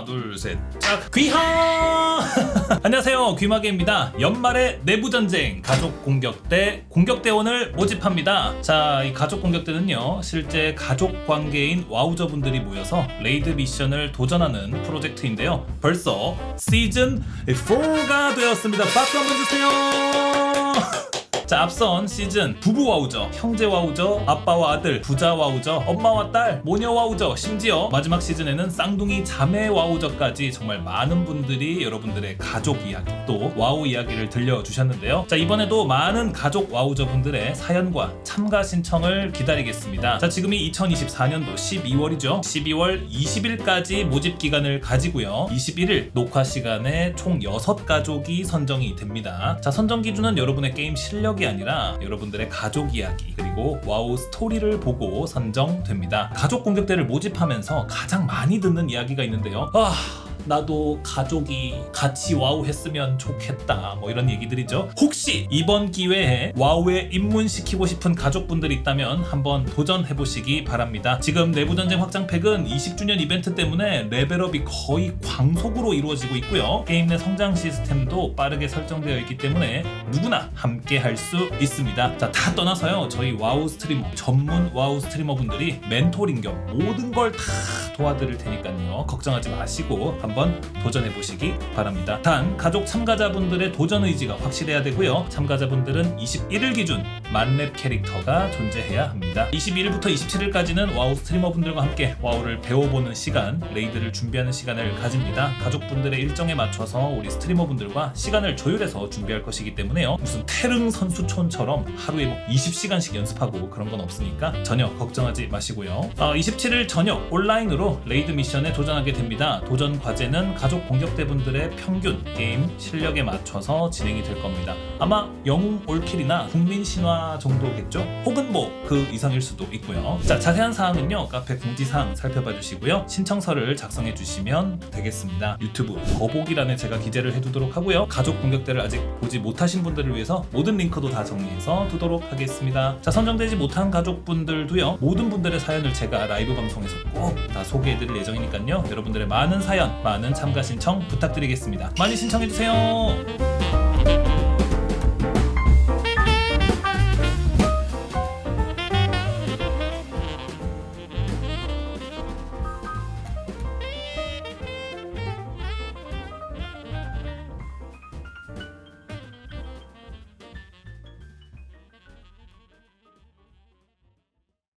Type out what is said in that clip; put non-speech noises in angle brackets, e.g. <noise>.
하나 둘셋짝! 귀하! <laughs> 안녕하세요. 귀마개입니다. 연말의 내부전쟁 가족 공격대 공격대원을 모집합니다. 자 이 가족 공격대는요 실제 가족 관계인 와우저분들이 모여서 레이드 미션을 도전하는 프로젝트인데요. 벌써 시즌 4가 되었습니다. 박수 한번 주세요 <laughs> 자 앞선 시즌 부부 와우저, 형제 와우저, 아빠와 아들, 부자 와우저, 엄마와 딸, 모녀 와우저, 심지어 마지막 시즌에는 쌍둥이 자매 와우저까지 정말 많은 분들이 여러분들의 가족 이야기 또 와우 이야기를 들려주셨는데요. 자 이번에도 많은 가족 와우저 분들의 사연과 참가 신청을 기다리겠습니다. 자 지금이 2024년도 12월이죠. 12월 20일까지 모집 기간을 가지고요. 21일 녹화 시간에 총 6가족이 선정이 됩니다. 자 선정 기준은 여러분의 게임 실력 이 아니라 여러분들의 가족 이야기 그리고 와우 스토리를 보고 선정됩니다. 가족 공격대를 모집하면서 가장 많이 듣는 이야기가 있는데요. 아 나도 가족이 같이 와우 했으면 좋겠다 뭐 이런 얘기들이죠. 혹시 이번 기회에 와우에 입문시키고 싶은 가족분들이 있다면 한번 도전해 보시기 바랍니다. 지금 내부전쟁 확장팩은 20주년 이벤트 때문에 레벨업이 거의 광속으로 이루어지고 있고요. 게임 내 성장 시스템도 빠르게 설정되어 있기 때문에 누구나 함께 할 수 있습니다. 자 다 떠나서요. 저희 와우 스트리머 전문 와우 스트리머 분들이 멘토링 겸 모든 걸다 도와드릴 테니까요 걱정하지 마시고 한번 도전해 보시기 바랍니다. 단 가족 참가자분들의 도전 의지가 확실해야 되고요. 참가자분들은 21일 기준 만렙 캐릭터가 존재해야 합니다. 21일부터 27일까지는 와우 스트리머분들과 함께 와우를 배워보는 시간, 레이드를 준비하는 시간을 가집니다. 가족분들의 일정에 맞춰서 우리 스트리머분들과 시간을 조율해서 준비할 것이기 때문에요. 무슨 태릉 선수촌처럼 하루에 뭐 20시간씩 연습하고 그런 건 없으니까 전혀 걱정하지 마시고요. 어, 27일 저녁 온라인으로 레이드 미션에 도전하게 됩니다. 도전 과제는 가족 공격대분들의 평균 게임 실력에 맞춰서 진행이 될 겁니다. 아마 영웅 올킬이나 국민 신화 정도겠죠? 혹은 뭐 그 이상일 수도 있고요. 자 자세한 사항은요 카페 공지사항 살펴봐 주시고요. 신청서를 작성해 주시면 되겠습니다. 유튜브 더보기란에 제가 기재를 해두도록 하고요. 가족 공격대를 아직 보지 못하신 분들을 위해서 모든 링크도 다 정리해서 두도록 하겠습니다. 자 선정되지 못한 가족분들도요 모든 분들의 사연을 제가 라이브 방송에서 꼭 다 소개해드릴 예정이니까요. 여러분들의 많은 사연, 많은 참가 신청 부탁드리겠습니다. 많이 신청해주세요.